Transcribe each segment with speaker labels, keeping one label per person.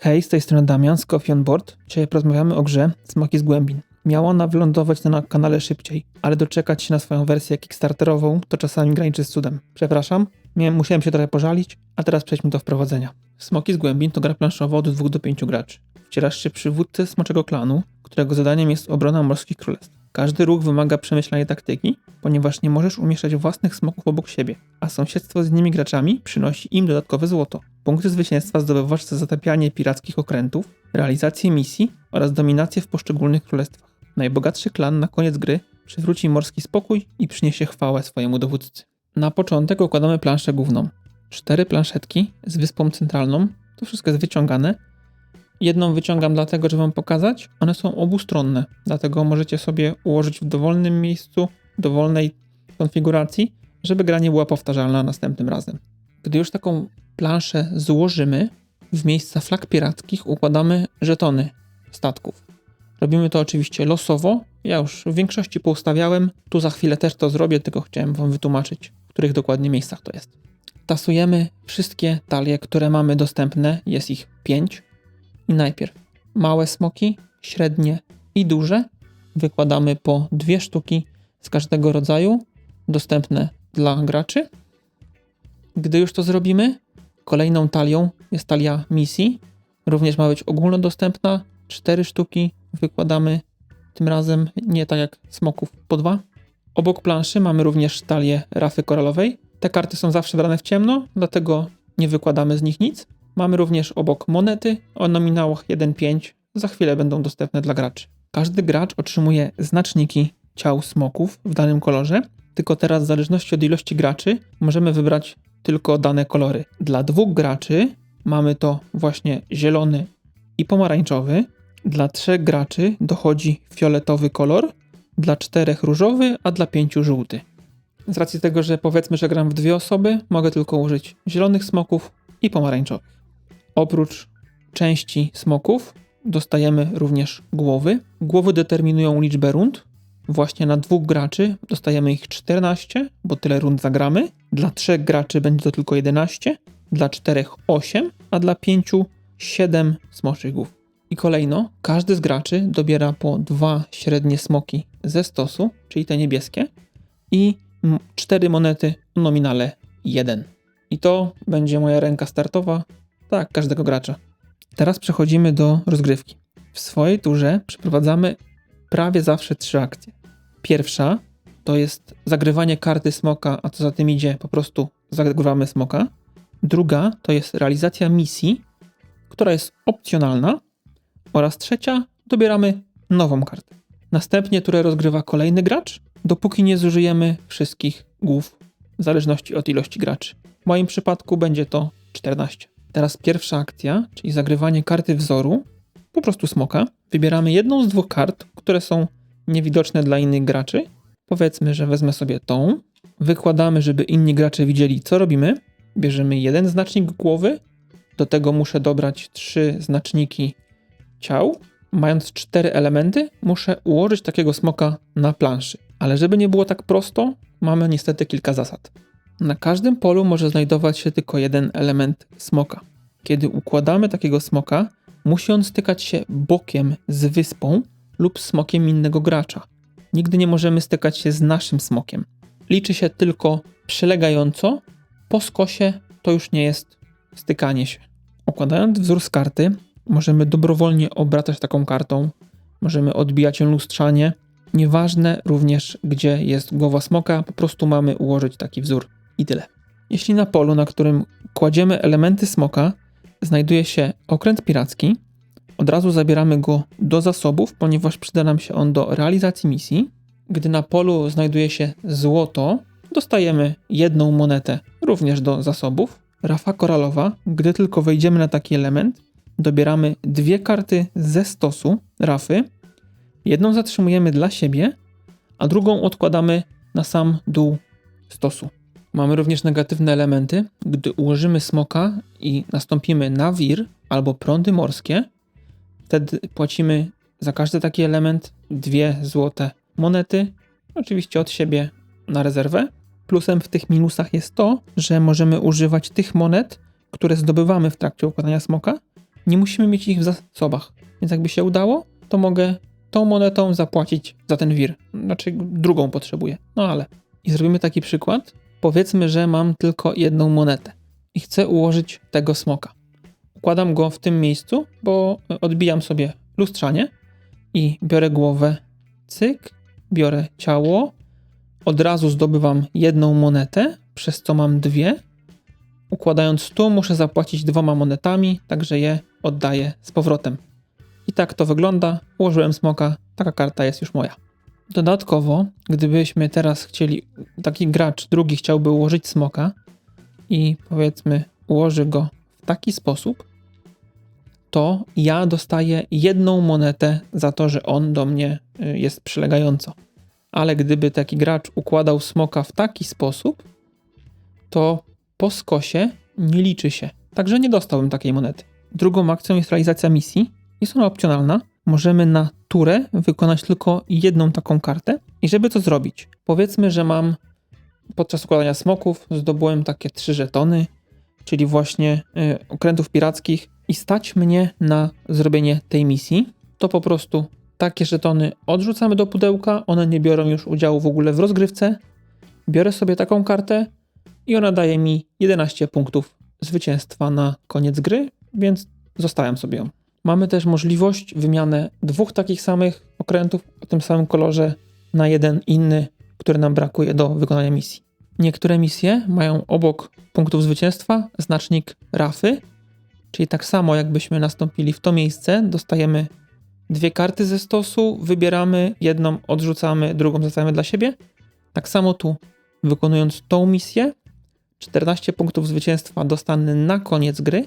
Speaker 1: Hej, z tej strony Damian z Coffee on Board. Dzisiaj porozmawiamy o grze Smoki z Głębin. Miała ona wylądować na kanale szybciej, ale doczekać się na swoją wersję kickstarterową to czasami graniczy z cudem. Przepraszam, miałem, musiałem się trochę pożalić, a teraz przejdźmy do wprowadzenia. Smoki z Głębin to gra planszowa od 2 do 5 graczy. Wcierasz się przywódcę smoczego klanu, którego zadaniem jest obrona morskich królestw. Każdy ruch wymaga przemyślanej taktyki, ponieważ nie możesz umieszczać własnych smoków obok siebie, a sąsiedztwo z innymi graczami przynosi im dodatkowe złoto. Punkty zwycięstwa zdobywasz za zatapianie pirackich okrętów, realizację misji oraz dominację w poszczególnych królestwach. Najbogatszy klan na koniec gry przywróci morski spokój i przyniesie chwałę swojemu dowódcy. Na początek układamy planszę główną. Cztery planszetki z wyspą centralną, to wszystko jest wyciągane. Jedną wyciągam dlatego, żeby wam pokazać. One są obustronne, dlatego możecie sobie ułożyć w dowolnym miejscu, dowolnej konfiguracji, żeby gra nie była powtarzalna następnym razem. Gdy już taką planszę złożymy, w miejsca flag pirackich układamy żetony statków. Robimy to oczywiście losowo. Ja już w większości poustawiałem. Tu za chwilę też to zrobię, tylko chciałem Wam wytłumaczyć, w których dokładnie miejscach to jest. Tasujemy wszystkie talie, które mamy dostępne. Jest ich 5. I najpierw małe smoki, średnie i duże. Wykładamy po dwie sztuki z każdego rodzaju, dostępne dla graczy. Gdy już to zrobimy, kolejną talią jest talia misji. Również ma być ogólnodostępna. Cztery sztuki wykładamy tym razem nie tak jak smoków po dwa. Obok planszy mamy również talię rafy koralowej. Te karty są zawsze brane w ciemno, dlatego nie wykładamy z nich nic. Mamy również obok monety o nominałach 1,5. Za chwilę będą dostępne dla graczy. Każdy gracz otrzymuje znaczniki ciał smoków w danym kolorze, tylko teraz w zależności od ilości graczy możemy wybrać tylko dane kolory. Dla dwóch graczy mamy to właśnie zielony i pomarańczowy. Dla trzech graczy dochodzi fioletowy kolor, dla czterech różowy, a dla pięciu żółty. Z racji tego, że powiedzmy, że gram w dwie osoby, mogę tylko użyć zielonych smoków i pomarańczowych. Oprócz części smoków dostajemy również głowy. Głowy determinują liczbę rund. Właśnie na dwóch graczy dostajemy ich 14, bo tyle rund zagramy. Dla trzech graczy będzie to tylko 11, dla czterech 8, a dla pięciu 7 smoczych głów. I kolejno, każdy z graczy dobiera po dwa średnie smoki ze stosu, czyli te niebieskie, i cztery monety o nominale 1. I to będzie moja ręka startowa, tak, każdego gracza. Teraz przechodzimy do rozgrywki. W swojej turze przeprowadzamy prawie zawsze trzy akcje. Pierwsza to jest zagrywanie karty smoka, a co za tym idzie, po prostu zagrywamy smoka. Druga to jest realizacja misji, która jest opcjonalna. Oraz trzecia, dobieramy nową kartę. Następnie turę rozgrywa kolejny gracz, dopóki nie zużyjemy wszystkich głów, w zależności od ilości graczy. W moim przypadku będzie to 14. Teraz pierwsza akcja, czyli zagrywanie karty wzoru, po prostu smoka. Wybieramy jedną z dwóch kart, które są niewidoczne dla innych graczy. Powiedzmy, że wezmę sobie tą. Wykładamy, żeby inni gracze widzieli, co robimy. Bierzemy jeden znacznik głowy. Do tego muszę dobrać trzy znaczniki ciał. Mając cztery elementy, muszę ułożyć takiego smoka na planszy. Ale żeby nie było tak prosto, mamy niestety kilka zasad. Na każdym polu może znajdować się tylko jeden element smoka. Kiedy układamy takiego smoka, musi on stykać się bokiem z wyspą lub smokiem innego gracza. Nigdy nie możemy stykać się z naszym smokiem. Liczy się tylko przylegająco, po skosie to już nie jest stykanie się. Układając wzór z karty, możemy dobrowolnie obracać taką kartą, możemy odbijać ją lustrzanie. Nieważne również, gdzie jest głowa smoka, po prostu mamy ułożyć taki wzór i tyle. Jeśli na polu, na którym kładziemy elementy smoka, znajduje się okręt piracki, od razu zabieramy go do zasobów, ponieważ przyda nam się on do realizacji misji. Gdy na polu znajduje się złoto, dostajemy jedną monetę również do zasobów. Rafa koralowa, gdy tylko wejdziemy na taki element, dobieramy dwie karty ze stosu rafy. Jedną zatrzymujemy dla siebie, a drugą odkładamy na sam dół stosu. Mamy również negatywne elementy. Gdy ułożymy smoka i nastąpimy na wir albo prądy morskie, wtedy płacimy za każdy taki element dwie złote monety, oczywiście od siebie na rezerwę. Plusem w tych minusach jest to, że możemy używać tych monet, które zdobywamy w trakcie układania smoka, Nie musimy mieć ich w zasobach. Więc jakby się udało, to mogę tą monetą zapłacić za ten wir. Znaczy drugą potrzebuję. No ale. I zrobimy taki przykład. Powiedzmy, że mam tylko jedną monetę i chcę ułożyć tego smoka. Układam go w tym miejscu, bo odbijam sobie lustrzanie i biorę głowę, cyk, biorę ciało, od razu zdobywam jedną monetę, przez co mam dwie. Układając tu muszę zapłacić dwoma monetami, także je oddaję z powrotem. I tak to wygląda. Ułożyłem smoka, taka karta jest już moja. Dodatkowo, gdybyśmy teraz chcieli, taki gracz drugi chciałby ułożyć smoka i powiedzmy ułoży go w taki sposób, to ja dostaję jedną monetę za to, że on do mnie y, jest przylegająco. Ale gdyby taki gracz układał smoka w taki sposób, to po skosie nie liczy się. Także nie dostałbym takiej monety. Drugą akcją jest realizacja misji. Jest ona opcjonalna. Możemy na turę wykonać tylko jedną taką kartę. I żeby to zrobić, powiedzmy, że mam podczas układania smoków zdobyłem takie trzy żetony, czyli właśnie y, okrętów pirackich i stać mnie na zrobienie tej misji, to po prostu takie żetony odrzucamy do pudełka, one nie biorą już udziału w ogóle w rozgrywce. Biorę sobie taką kartę i ona daje mi 11 punktów zwycięstwa na koniec gry, więc zostawiam sobie ją. Mamy też możliwość wymiany dwóch takich samych okrętów o tym samym kolorze na jeden inny, który nam brakuje do wykonania misji. Niektóre misje mają obok punktów zwycięstwa znacznik rafy, czyli tak samo jakbyśmy nastąpili w to miejsce, dostajemy dwie karty ze stosu, wybieramy jedną, odrzucamy, drugą zostawiamy dla siebie. Tak samo tu, wykonując tą misję, 14 punktów zwycięstwa dostanę na koniec gry,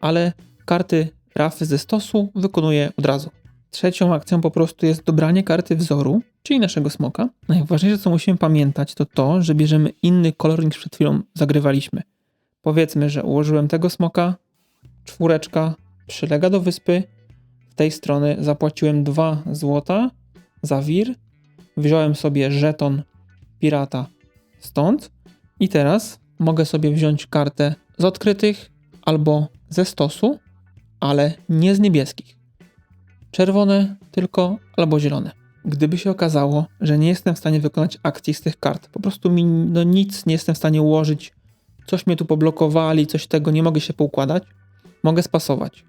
Speaker 1: ale karty rafy ze stosu wykonuję od razu. Trzecią akcją po prostu jest dobranie karty wzoru, czyli naszego smoka. Najważniejsze, co musimy pamiętać, to to, że bierzemy inny kolor niż przed chwilą zagrywaliśmy. Powiedzmy, że ułożyłem tego smoka, czwóreczka przylega do wyspy. Z tej strony zapłaciłem 2 złota za wir. Wziąłem sobie żeton pirata stąd. I teraz mogę sobie wziąć kartę z odkrytych albo ze stosu, ale nie z niebieskich. Czerwone tylko albo zielone. Gdyby się okazało, że nie jestem w stanie wykonać akcji z tych kart, po prostu mi no nic nie jestem w stanie ułożyć, coś mnie tu poblokowali, coś tego, nie mogę się poukładać, mogę spasować.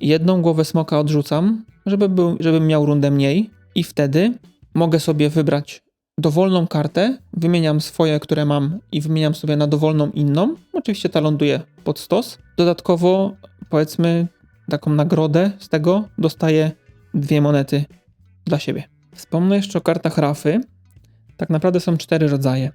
Speaker 1: Jedną głowę smoka odrzucam, żeby był, żebym miał rundę mniej i wtedy mogę sobie wybrać dowolną kartę, wymieniam swoje, które mam i wymieniam sobie na dowolną inną. Oczywiście ta ląduje pod stos. Dodatkowo, powiedzmy, taką nagrodę z tego dostaję dwie monety dla siebie. Wspomnę jeszcze o kartach rafy. Tak naprawdę są cztery rodzaje.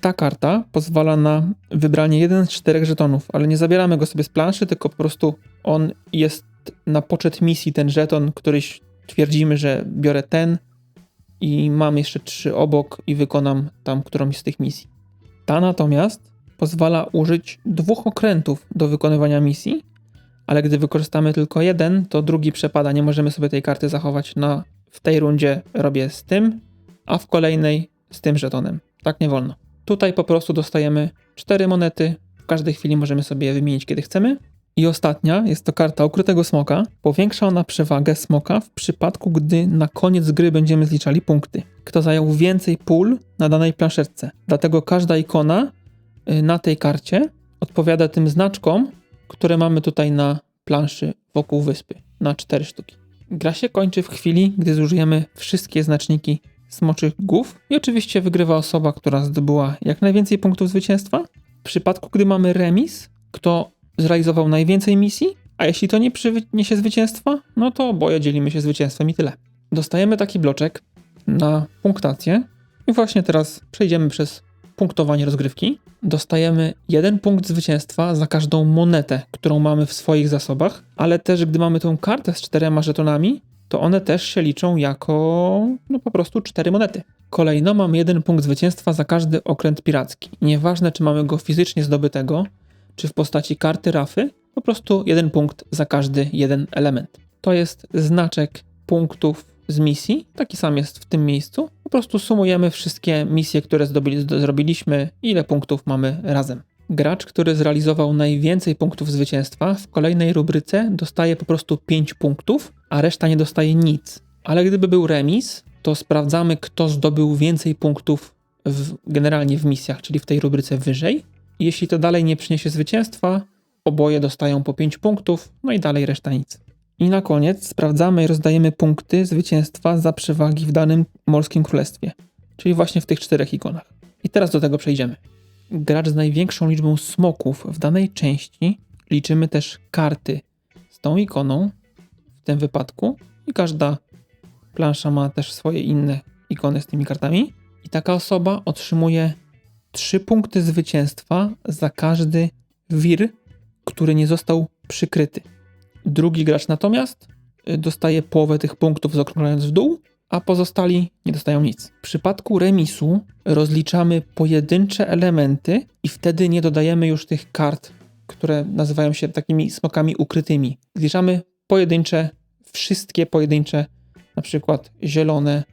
Speaker 1: Ta karta pozwala na wybranie jeden z czterech żetonów, ale nie zabieramy go sobie z planszy, tylko po prostu on jest na poczet misji ten żeton, któryś twierdzimy, że biorę ten i mam jeszcze trzy obok i wykonam tam którąś z tych misji. Ta natomiast pozwala użyć dwóch okrętów do wykonywania misji, ale gdy wykorzystamy tylko jeden, to drugi przepada. Nie możemy sobie tej karty zachować na w tej rundzie robię z tym, a w kolejnej z tym żetonem. Tak nie wolno. Tutaj po prostu dostajemy cztery monety. W każdej chwili możemy sobie je wymienić, kiedy chcemy. I ostatnia jest to karta ukrytego smoka. Powiększa ona przewagę smoka w przypadku, gdy na koniec gry będziemy zliczali punkty. Kto zajął więcej pól na danej planszetce. Dlatego każda ikona y, na tej karcie odpowiada tym znaczkom, które mamy tutaj na planszy wokół wyspy. Na cztery sztuki. Gra się kończy w chwili, gdy zużyjemy wszystkie znaczniki smoczych głów i oczywiście wygrywa osoba, która zdobyła jak najwięcej punktów zwycięstwa. W przypadku, gdy mamy remis, kto zrealizował najwięcej misji, a jeśli to nie przyniesie zwycięstwa, no to oboje dzielimy się zwycięstwem i tyle. Dostajemy taki bloczek na punktację i właśnie teraz przejdziemy przez punktowanie rozgrywki. Dostajemy jeden punkt zwycięstwa za każdą monetę, którą mamy w swoich zasobach, ale też gdy mamy tą kartę z czterema żetonami, to one też się liczą jako no po prostu cztery monety. Kolejno mamy jeden punkt zwycięstwa za każdy okręt piracki. Nieważne, czy mamy go fizycznie zdobytego, czy w postaci karty rafy, po prostu jeden punkt za każdy jeden element. To jest znaczek punktów z misji, taki sam jest w tym miejscu. Po prostu sumujemy wszystkie misje, które zdobili, zrobiliśmy, ile punktów mamy razem. Gracz, który zrealizował najwięcej punktów zwycięstwa, w kolejnej rubryce dostaje po prostu 5 punktów, a reszta nie dostaje nic. Ale gdyby był remis, to sprawdzamy, kto zdobył więcej punktów w, generalnie w misjach, czyli w tej rubryce wyżej. Jeśli to dalej nie przyniesie zwycięstwa, oboje dostają po 5 punktów, no i dalej reszta nic. I na koniec sprawdzamy i rozdajemy punkty zwycięstwa za przewagi w danym Morskim Królestwie, czyli właśnie w tych czterech ikonach. I teraz do tego przejdziemy. Gracz z największą liczbą smoków w danej części liczymy też karty z tą ikoną w tym wypadku i każda plansza ma też swoje inne ikony z tymi kartami. I taka osoba otrzymuje 3 punkty zwycięstwa za każdy wir, który nie został przykryty. Drugi gracz natomiast y, dostaje połowę tych punktów zaokrąglając w dół, a pozostali nie dostają nic. W przypadku remisu rozliczamy pojedyncze elementy i wtedy nie dodajemy już tych kart, które nazywają się takimi smokami ukrytymi. Zliczamy pojedyncze, wszystkie pojedyncze, na przykład zielone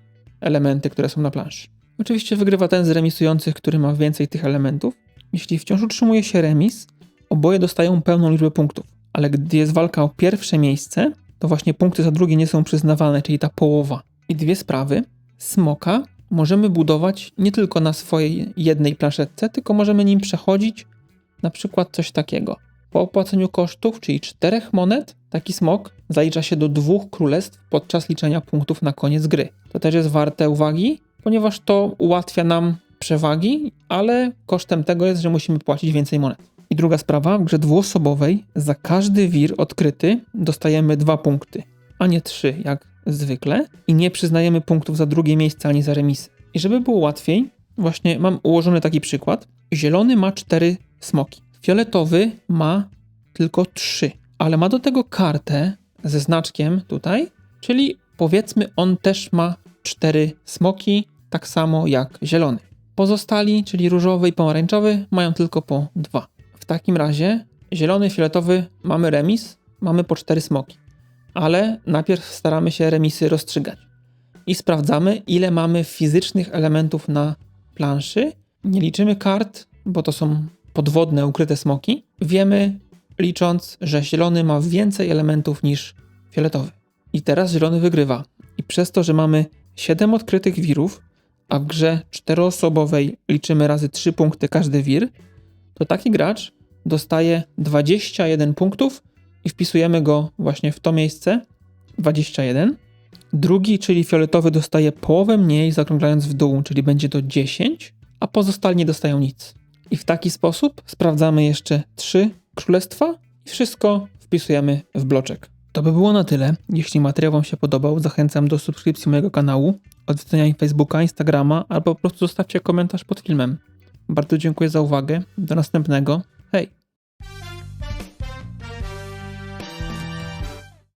Speaker 1: elementy, które są na planszy. Oczywiście wygrywa ten z remisujących, który ma więcej tych elementów. Jeśli wciąż utrzymuje się remis, oboje dostają pełną liczbę punktów, ale gdy jest walka o pierwsze miejsce, to właśnie punkty za drugie nie są przyznawane, czyli ta połowa. I dwie sprawy. Smoka możemy budować nie tylko na swojej jednej planszetce, tylko możemy nim przechodzić na przykład coś takiego. Po opłaceniu kosztów, czyli czterech monet, taki smok zalicza się do dwóch królestw podczas liczenia punktów na koniec gry. To też jest warte uwagi, ponieważ to ułatwia nam przewagi, ale kosztem tego jest, że musimy płacić więcej monet. I druga sprawa, w grze dwuosobowej za każdy wir odkryty dostajemy dwa punkty, a nie trzy, jak zwykle, i nie przyznajemy punktów za drugie miejsce ani za remisy. I żeby było łatwiej, właśnie mam ułożony taki przykład. Zielony ma cztery smoki, fioletowy ma tylko trzy, ale ma do tego kartę ze znaczkiem tutaj, czyli powiedzmy on też ma cztery smoki, tak samo jak zielony. Pozostali, czyli różowy i pomarańczowy, mają tylko po dwa. Takim razie zielony fioletowy mamy remis, mamy po cztery smoki. Ale najpierw staramy się remisy rozstrzygać. I sprawdzamy, ile mamy fizycznych elementów na planszy. Nie liczymy kart, bo to są podwodne, ukryte smoki. Wiemy, licząc, że zielony ma więcej elementów niż fioletowy. I teraz zielony wygrywa. I przez to, że mamy 7 odkrytych wirów, a w grze czteroosobowej liczymy razy 3 punkty każdy wir, to taki gracz dostaje 21 punktów i wpisujemy go właśnie w to miejsce 21. Drugi, czyli fioletowy, dostaje połowę mniej, zaokrąglając w dół, czyli będzie to 10, a pozostali nie dostają nic. I w taki sposób sprawdzamy jeszcze 3 królestwa i wszystko wpisujemy w bloczek. To by było na tyle. Jeśli materiał Wam się podobał, zachęcam do subskrypcji mojego kanału, odwiedzenia Facebooka, Instagrama albo po prostu zostawcie komentarz pod filmem. Bardzo dziękuję za uwagę. Do następnego. Hej!